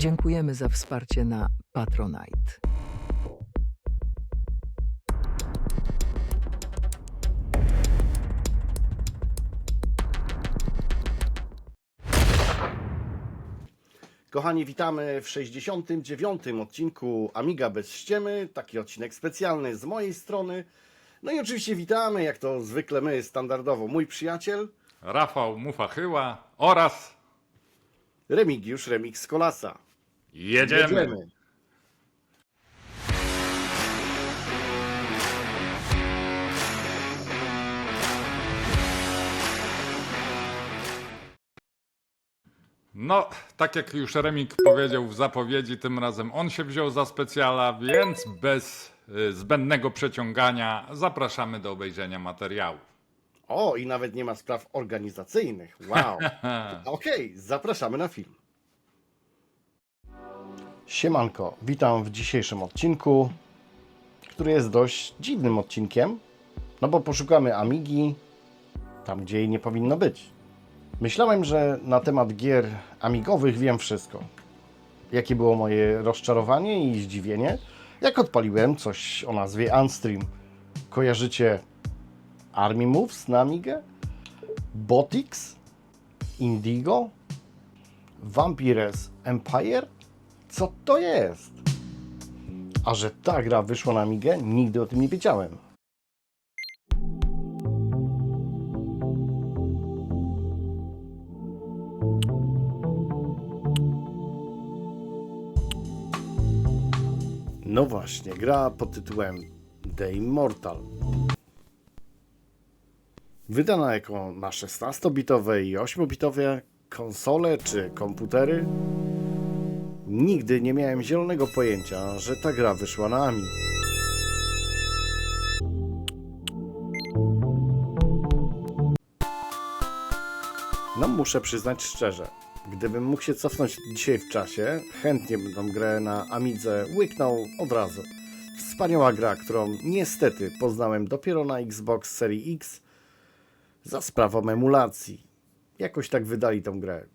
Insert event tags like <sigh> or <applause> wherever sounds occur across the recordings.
Dziękujemy za wsparcie na Patronite. Kochani, witamy w 69. odcinku Amiga bez ściemy. Taki odcinek specjalny z mojej strony. No i oczywiście witamy, jak to zwykle my, standardowo, mój przyjaciel Rafał Mufachyła oraz Remigiusz Remix Kolasa. Jedziemy. No, tak jak już Remik powiedział w zapowiedzi, tym razem on się wziął za specjala, więc bez y, zbędnego przeciągania zapraszamy do obejrzenia materiału. O, i nawet nie ma spraw organizacyjnych. Wow. <laughs> Okej, zapraszamy na film. Siemanko, witam w dzisiejszym odcinku, który jest dość dziwnym odcinkiem, no bo poszukamy Amigi tam, gdzie jej nie powinno być. Myślałem, że na temat gier amigowych wiem wszystko. Jakie było moje rozczarowanie i zdziwienie, jak odpaliłem coś o nazwie Unstream. Kojarzycie Army Moves na Amigę? Botix? Indigo? Vampires Empire? Co to jest? A że ta gra wyszła na Amigę, nigdy o tym nie wiedziałem. No właśnie, gra pod tytułem The Immortal. Wydana jako na 16-bitowe i 8-bitowe konsole czy komputery. Nigdy nie miałem zielonego pojęcia, że ta gra wyszła na Ami. No muszę przyznać szczerze, gdybym mógł się cofnąć dzisiaj w czasie, chętnie bym tą grę na Amidze łyknął od razu. Wspaniała gra, którą niestety poznałem dopiero na Xbox Series X za sprawą emulacji. Jakoś tak wydali tą grę.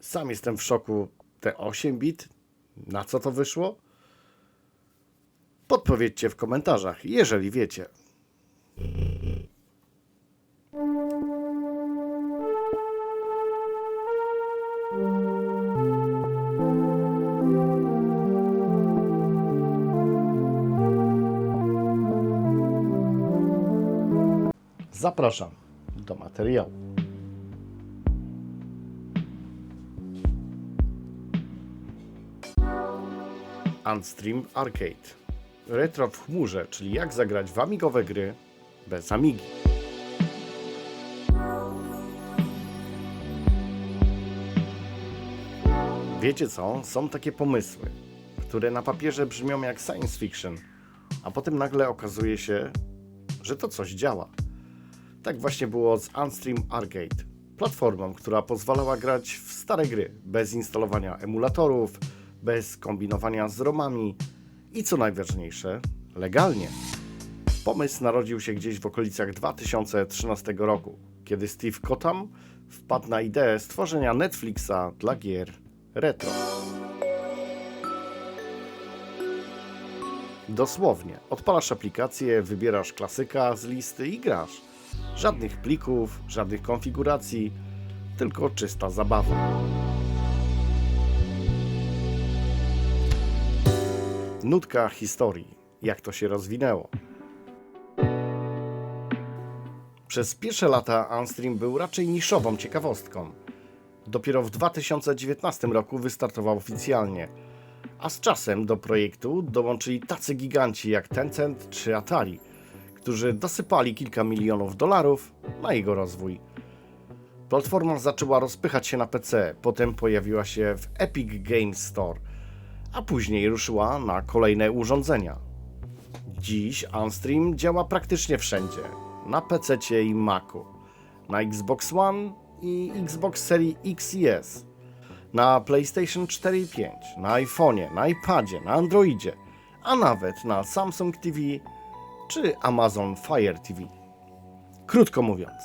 Sam jestem w szoku. Te 8 bit? Na co to wyszło? Podpowiedzcie w komentarzach, jeżeli wiecie. Zapraszam do materiału. Unstream Arcade. Retro w chmurze, czyli jak zagrać w amigowe gry bez amigi. Wiecie co? Są takie pomysły, które na papierze brzmią jak science fiction, a potem nagle okazuje się, że to coś działa. Tak właśnie było z Unstream Arcade, platformą, która pozwalała grać w stare gry bez instalowania emulatorów, bez kombinowania z romami i co najważniejsze, legalnie. Pomysł narodził się gdzieś w okolicach 2013 roku, kiedy Steve Kotam wpadł na ideę stworzenia Netflixa dla gier retro. Dosłownie, odpalasz aplikację, wybierasz klasyka z listy i grasz. Żadnych plików, żadnych konfiguracji, tylko czysta zabawa. Nutka historii, jak to się rozwinęło. Przez pierwsze lata Unstream był raczej niszową ciekawostką. Dopiero w 2019 roku wystartował oficjalnie, a z czasem do projektu dołączyli tacy giganci jak Tencent czy Atari, którzy dosypali kilka milionów dolarów na jego rozwój. Platforma zaczęła rozpychać się na PC, potem pojawiła się w Epic Games Store, a później ruszyła na kolejne urządzenia. Dziś Unstream działa praktycznie wszędzie, na PC i Macu, na Xbox One i Xbox Series X i S, na PlayStation 4 i 5, na iPhone'ie, na iPadzie, na Androidzie, a nawet na Samsung TV czy Amazon Fire TV. Krótko mówiąc,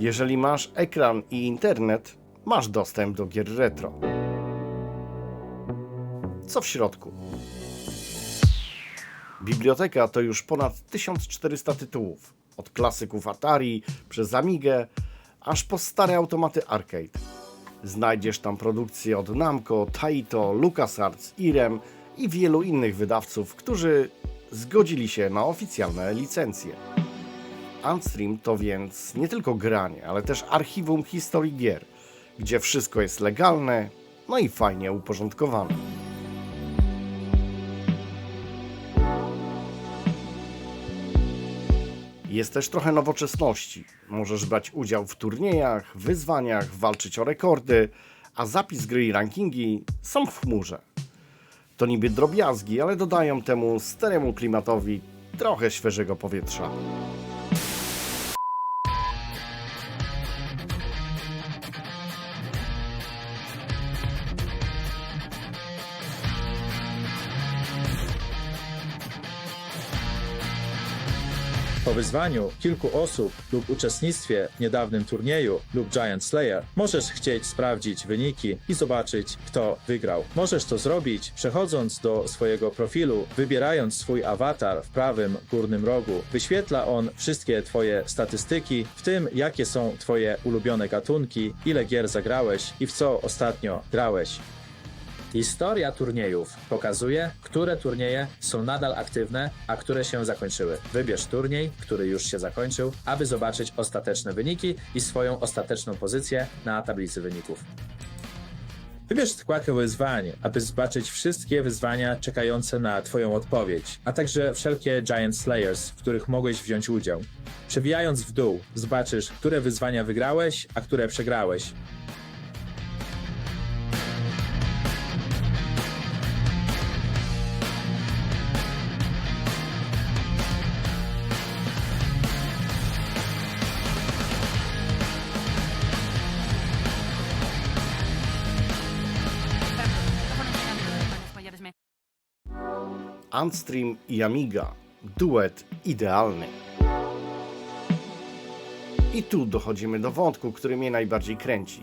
jeżeli masz ekran i internet, masz dostęp do gier retro. Co w środku? Biblioteka to już ponad 1400 tytułów. Od klasyków Atari, przez Amigę, aż po stare automaty arcade. Znajdziesz tam produkcje od Namco, Taito, LucasArts, Irem i wielu innych wydawców, którzy zgodzili się na oficjalne licencje. Unstream to więc nie tylko granie, ale też archiwum historii gier, gdzie wszystko jest legalne, no i fajnie uporządkowane. Jest też trochę nowoczesności. Możesz brać udział w turniejach, wyzwaniach, walczyć o rekordy, a zapis gry i rankingi są w chmurze. To niby drobiazgi, ale dodają temu staremu klimatowi trochę świeżego powietrza. Wyzwaniu kilku osób lub uczestnictwie w niedawnym turnieju lub Giant Slayer możesz chcieć sprawdzić wyniki i zobaczyć, kto wygrał. Możesz to zrobić przechodząc do swojego profilu, wybierając swój awatar w prawym górnym rogu. Wyświetla on wszystkie Twoje statystyki, w tym jakie są Twoje ulubione gatunki, ile gier zagrałeś i w co ostatnio grałeś. Historia turniejów pokazuje, które turnieje są nadal aktywne, a które się zakończyły. Wybierz turniej, który już się zakończył, aby zobaczyć ostateczne wyniki i swoją ostateczną pozycję na tablicy wyników. Wybierz wkładkę wyzwań, aby zobaczyć wszystkie wyzwania czekające na Twoją odpowiedź, a także wszelkie Giant Slayers, w których mogłeś wziąć udział. Przewijając w dół, zobaczysz, które wyzwania wygrałeś, a które przegrałeś. Unstream i Amiga. Duet idealny. I tu dochodzimy do wątku, który mnie najbardziej kręci.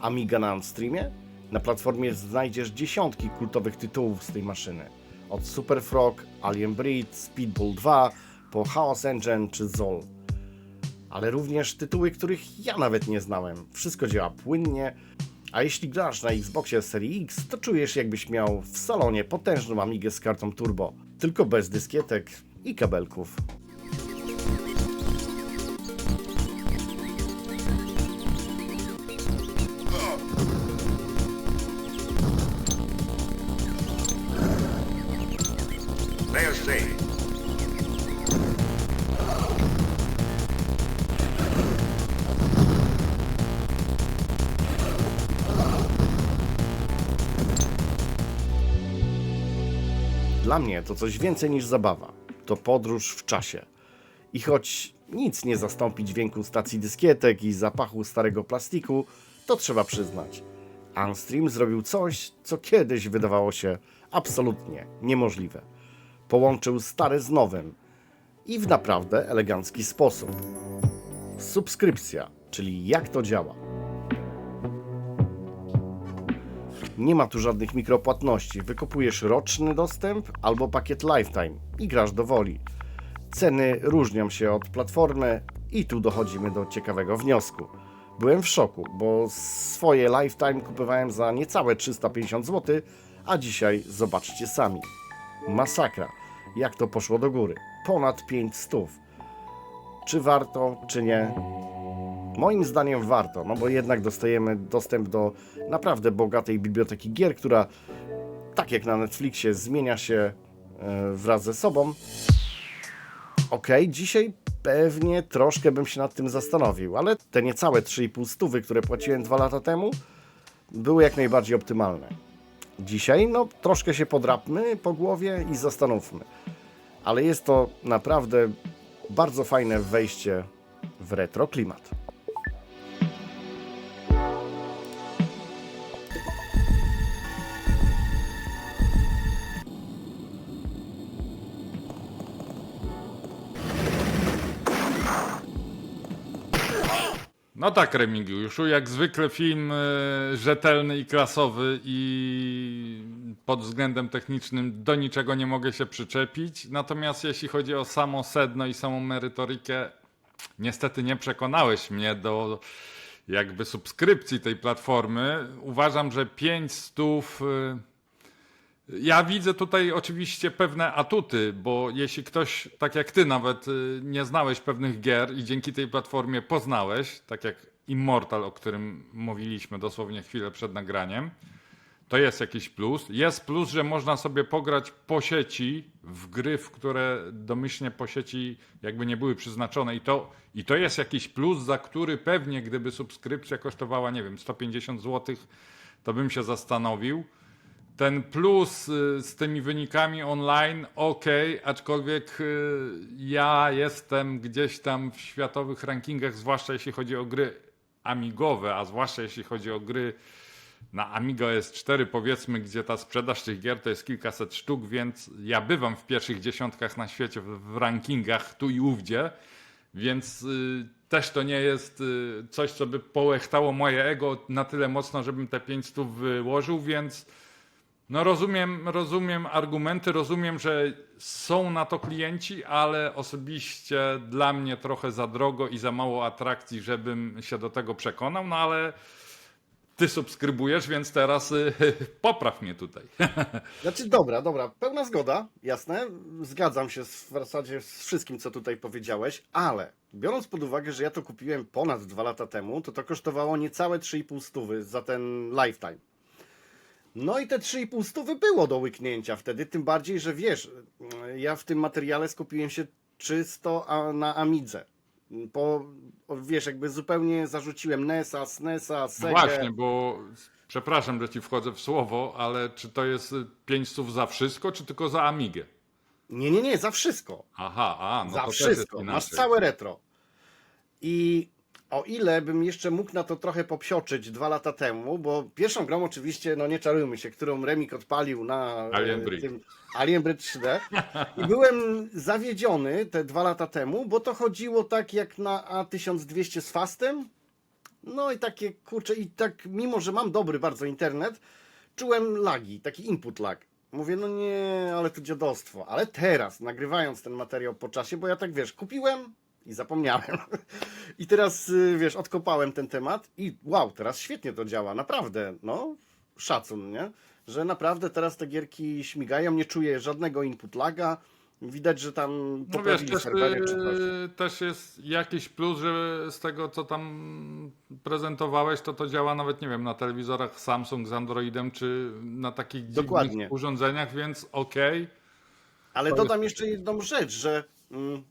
Amiga na Unstreamie? Na platformie znajdziesz dziesiątki kultowych tytułów z tej maszyny. Od Super Frog, Alien Breed, Speedball 2, po Chaos Engine czy Zol. Ale również tytuły, których ja nawet nie znałem. Wszystko działa płynnie, a jeśli grasz na Xboxie serii X, to czujesz jakbyś miał w salonie potężną Amigę z kartą turbo, tylko bez dyskietek i kabelków. Dla mnie to coś więcej niż zabawa. To podróż w czasie. I choć nic nie zastąpi dźwięku stacji dyskietek i zapachu starego plastiku, to trzeba przyznać. Unstream zrobił coś, co kiedyś wydawało się absolutnie niemożliwe. Połączył stare z nowym i w naprawdę elegancki sposób. Subskrypcja, czyli jak to działa. Nie ma tu żadnych mikropłatności. Wykupujesz roczny dostęp albo pakiet Lifetime i grasz do woli. Ceny różnią się od platformy i tu dochodzimy do ciekawego wniosku. Byłem w szoku, bo swoje Lifetime kupowałem za niecałe 350 zł, a dzisiaj zobaczcie sami. Masakra. Jak to poszło do góry? Ponad 5 stów. Czy warto, czy nie? Moim zdaniem warto, no bo jednak dostajemy dostęp do naprawdę bogatej biblioteki gier, która tak jak na Netflixie zmienia się e, wraz ze sobą. Okej, dzisiaj pewnie troszkę bym się nad tym zastanowił, ale te niecałe 3,5 stówy, które płaciłem dwa lata temu, były jak najbardziej optymalne. Dzisiaj, no, troszkę się podrapmy po głowie i zastanówmy. Ale jest to naprawdę bardzo fajne wejście w retro klimat. No tak, Remigiuszu, jak zwykle film e, rzetelny i klasowy i pod względem technicznym do niczego nie mogę się przyczepić. Natomiast jeśli chodzi o samo sedno i samą merytorykę, niestety nie przekonałeś mnie do jakby subskrypcji tej platformy. Uważam, że 5 stów. y, Ja widzę tutaj oczywiście pewne atuty, bo jeśli ktoś, tak jak ty nawet, y, nie znałeś pewnych gier i dzięki tej platformie poznałeś, tak jak Immortal, o którym mówiliśmy dosłownie chwilę przed nagraniem, to jest jakiś plus. Jest plus, że można sobie pograć po sieci w gry, w które domyślnie po sieci jakby nie były przyznaczone i to, i to jest jakiś plus, za który pewnie gdyby subskrypcja kosztowała, nie wiem, 150 zł, to bym się zastanowił. Ten plus y, z tymi wynikami online, ok, aczkolwiek y, ja jestem gdzieś tam w światowych rankingach, zwłaszcza jeśli chodzi o gry amigowe, a zwłaszcza jeśli chodzi o gry na Amiga S4 powiedzmy, gdzie ta sprzedaż tych gier to jest kilkaset sztuk, więc ja bywam w pierwszych dziesiątkach na świecie w, rankingach tu i ówdzie, więc y, też to nie jest coś, co by połechtało moje ego na tyle mocno, żebym te 500 wyłożył, więc no rozumiem, rozumiem argumenty, rozumiem, że są na to klienci, ale osobiście dla mnie trochę za drogo i za mało atrakcji, żebym się do tego przekonał, no ale ty subskrybujesz, więc teraz y, <laughs> popraw mnie tutaj. <laughs> Znaczy, dobra, dobra, pełna zgoda, jasne. Zgadzam się w zasadzie z wszystkim, co tutaj powiedziałeś, ale biorąc pod uwagę, że ja to kupiłem ponad dwa lata temu, to to kosztowało niecałe 3,5 stówy za ten lifetime. No i te 3,5 stówy było do łyknięcia wtedy, tym bardziej, że wiesz, ja w tym materiale skupiłem się czysto na Amidze. Po, wiesz, jakby zupełnie zarzuciłem NES-a, SNES-a, Sega. Właśnie, bo przepraszam, że ci wchodzę w słowo, ale czy to jest 5 słów za wszystko, czy tylko za Amigę? Nie, nie, nie, za wszystko. Aha, a, no za to wszystko. Masz całe retro. I o ile bym jeszcze mógł na to trochę popsioczyć dwa lata temu, bo pierwszą grą oczywiście, no nie czarujmy się, którą Remik odpalił na Alien e, Bridge. tym Alien Bridge 3D i byłem zawiedziony te dwa lata temu, bo to chodziło tak jak na A1200 z Fastem. No i takie kurczę, i tak mimo, że mam dobry bardzo internet, czułem lagi, taki input lag. Mówię, no nie, ale to dziadostwo. Ale teraz, nagrywając ten materiał po czasie, bo ja tak wiesz, kupiłem i zapomniałem. <laughs> I teraz, y, wiesz, odkopałem ten temat i wow, teraz świetnie to działa, naprawdę, no, szacun, nie? Że naprawdę teraz te gierki śmigają, nie czuję żadnego input laga. Widać, że tam No wiesz, też, y, też jest jakiś plus, że z tego co tam prezentowałeś, to to działa nawet, nie wiem, na telewizorach Samsung z Androidem, czy na takich Dokładnie. urządzeniach, więc okej. Ale To dodam jest- jeszcze jedną rzecz, że mm,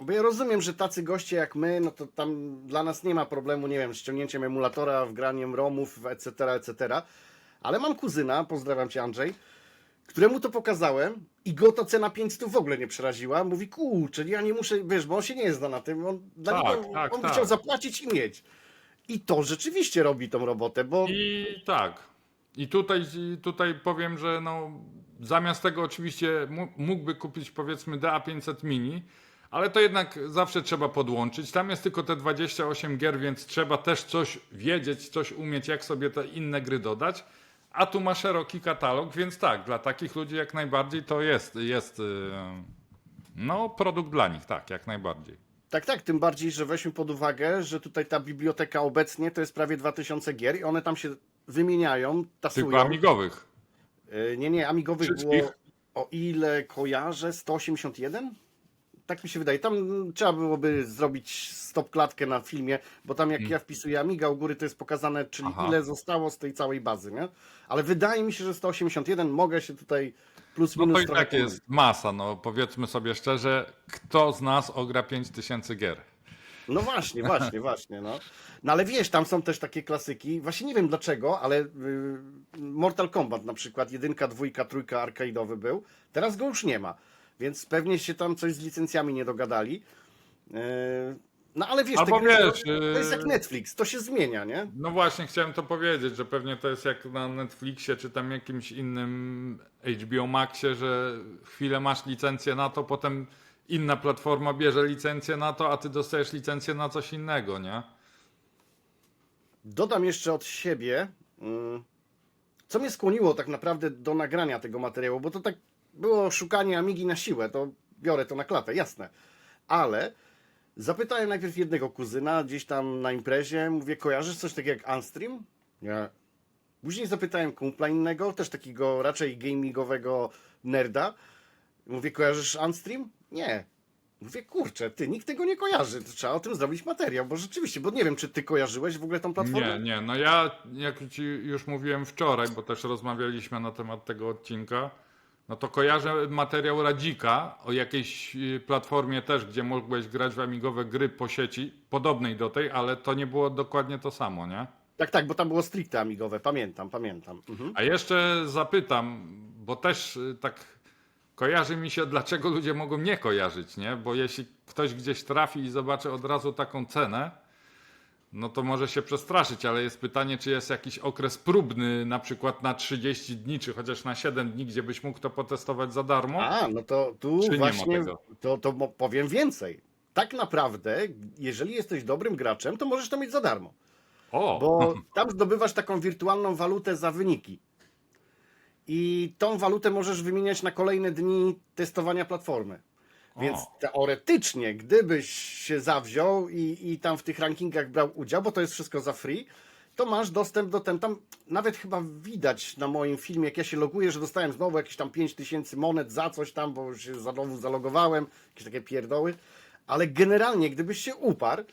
bo ja rozumiem, że tacy goście jak my, no to tam dla nas nie ma problemu, nie wiem, z ściągnięciem emulatora, wgraniem ROMów, etc., etc. Ale mam kuzyna, pozdrawiam cię Andrzej, któremu to pokazałem i go ta cena 500 w ogóle nie przeraziła. Mówi, kurczę, ja nie muszę, wiesz, bo on się nie zna na tym, on, dla Tak, niego, tak, on tak. chciał zapłacić i mieć. I to rzeczywiście robi tą robotę, bo I tak. I tutaj, tutaj powiem, że no, zamiast tego oczywiście mógłby kupić powiedzmy DA500 Mini, ale to jednak zawsze trzeba podłączyć. Tam jest tylko te 28 gier, więc trzeba też coś wiedzieć, coś umieć, jak sobie te inne gry dodać. A tu ma szeroki katalog, więc tak, dla takich ludzi jak najbardziej to jest, jest yy, no, produkt dla nich, tak, jak najbardziej. Tak, tak, tym bardziej, że weźmy pod uwagę, że tutaj ta biblioteka obecnie to jest prawie 2000 gier i one tam się wymieniają, tasują. Tylko amigowych. Y, Nie, nie, amigowych Wszystkich? było, o ile kojarzę, 181? Tak mi się wydaje. Tam mm, trzeba byłoby zrobić stop klatkę na filmie, bo tam jak ja wpisuję Amiga u góry, to jest pokazane, czyli. Aha. ile zostało z tej całej bazy, nie? Ale wydaje mi się, że 181, mogę się tutaj plus No minus to i trochę tak jest masa, no powiedzmy sobie szczerze, kto z nas ogra 5000 gier? No właśnie, właśnie, właśnie, no. No ale wiesz, tam są też takie klasyki, właśnie nie wiem dlaczego, ale y, Mortal Kombat na przykład, jedynka, dwójka, trójka arcade'owy był, teraz go już nie ma, więc pewnie się tam coś z licencjami nie dogadali. Yy, no ale wiesz, Albo gry to- wiesz, to jest yy, jak Netflix, to się zmienia, nie? No właśnie, chciałem to powiedzieć, że pewnie to jest jak na Netflixie czy tam jakimś innym HBO Maxie, że chwilę masz licencję na to, potem inna platforma bierze licencję na to, a ty dostajesz licencję na coś innego, nie? Dodam jeszcze od siebie, mm, co mnie skłoniło tak naprawdę do nagrania tego materiału, bo to tak było szukanie Amigi na siłę, to biorę to na klatę, jasne. Ale zapytałem najpierw jednego kuzyna gdzieś tam na imprezie, mówię, kojarzysz coś takiego jak Unstream? Nie. Później zapytałem kumpla innego, też takiego raczej gamingowego nerda. Mówię, kojarzysz Unstream? Nie. Mówię, kurczę, ty, nikt tego nie kojarzy, to trzeba o tym zrobić materiał, bo rzeczywiście, bo nie wiem, czy ty kojarzyłeś w ogóle tą platformę? Nie, nie, no ja, jak ci już mówiłem wczoraj, bo też rozmawialiśmy na temat tego odcinka, no to kojarzę materiał Radzika o jakiejś y, platformie też, gdzie mogłeś grać w amigowe gry po sieci, podobnej do tej, ale to nie było dokładnie to samo, nie? Tak, tak, bo tam było stricte amigowe, pamiętam, pamiętam. Mhm. A jeszcze zapytam, bo też y, tak kojarzy mi się, dlaczego ludzie mogą nie kojarzyć, nie? Bo jeśli ktoś gdzieś trafi i zobaczy od razu taką cenę, no to może się przestraszyć, ale jest pytanie, czy jest jakiś okres próbny, na przykład na 30 dni, czy chociaż na 7 dni, gdzie byś mógł to potestować za darmo? A, no to tu Czy właśnie, to, to powiem więcej. Tak naprawdę, jeżeli jesteś dobrym graczem, to możesz to mieć za darmo. O, Bo <laughs> tam zdobywasz taką wirtualną walutę za wyniki. I tą walutę możesz wymieniać na kolejne dni testowania platformy. Więc teoretycznie, gdybyś się zawziął i, i tam w tych rankingach brał udział, bo to jest wszystko za free, to masz dostęp do ten. Tam nawet chyba widać na moim filmie, jak ja się loguję, że dostałem znowu jakieś tam 5000 monet za coś tam, bo się znowu zalogowałem, jakieś takie pierdoły. Ale generalnie, gdybyś się uparł,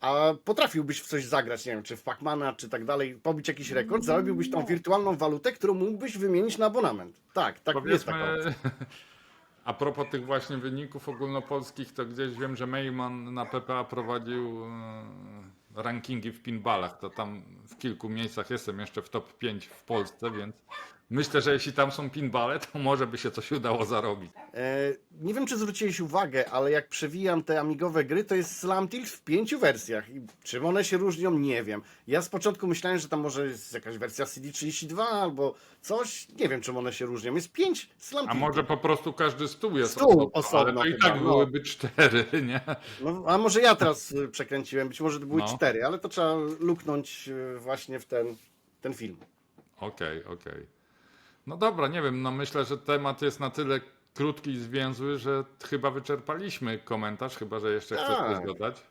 a potrafiłbyś w coś zagrać, nie wiem, czy w Pacmana, czy tak dalej, pobić jakiś rekord, zarobiłbyś tą wirtualną walutę, którą mógłbyś wymienić na abonament. Tak, tak jest taka powiedzmy, opcja. <laughs> a propos tych właśnie wyników ogólnopolskich, to gdzieś wiem, że Mayman na PPA prowadził e, rankingi w pinballach, to tam w kilku miejscach jestem jeszcze w top 5 w Polsce, więc myślę, że jeśli tam są pinballe, to może by się coś udało zarobić. E, nie wiem, czy zwróciłeś uwagę, ale jak przewijam te amigowe gry, to jest Slam Tilt w pięciu wersjach. I czym one się różnią, nie wiem. Ja z początku myślałem, że tam może jest jakaś wersja CD32 albo coś. Nie wiem, czym one się różnią. Jest pięć Slam A Tiltów. może po prostu każdy stół jest Stół osobno, osobno ale to i chyba, tak no. byłyby cztery, nie? No, a może ja teraz y, przekręciłem, być może to były No. cztery, ale to trzeba luknąć y, właśnie w ten, ten film. Okej, okej. No dobra, nie wiem, no myślę, że temat jest na tyle krótki i zwięzły, że chyba wyczerpaliśmy komentarz, chyba że jeszcze chcesz Tak. coś dodać.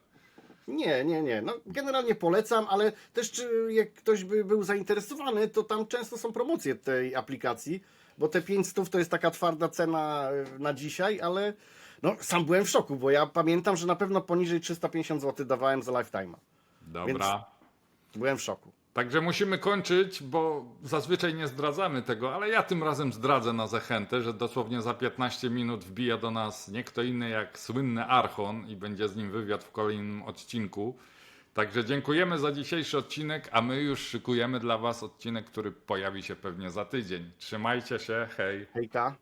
Nie, nie, nie. No, generalnie polecam, ale też czy jak ktoś by był zainteresowany, to tam często są promocje tej aplikacji, bo te 500 to jest taka twarda cena y, na dzisiaj, ale no, sam byłem w szoku, bo ja pamiętam, że na pewno poniżej 350 zł dawałem za lifetime'a. Dobra. Byłem w szoku. Także musimy kończyć, bo zazwyczaj nie zdradzamy tego, ale ja tym razem zdradzę na zachętę, że dosłownie za 15 minut wbija do nas nie kto inny jak słynny Archon i będzie z nim wywiad w kolejnym odcinku. Także dziękujemy za dzisiejszy odcinek, a my już szykujemy dla Was odcinek, który pojawi się pewnie za tydzień. Trzymajcie się, hej! Hejka.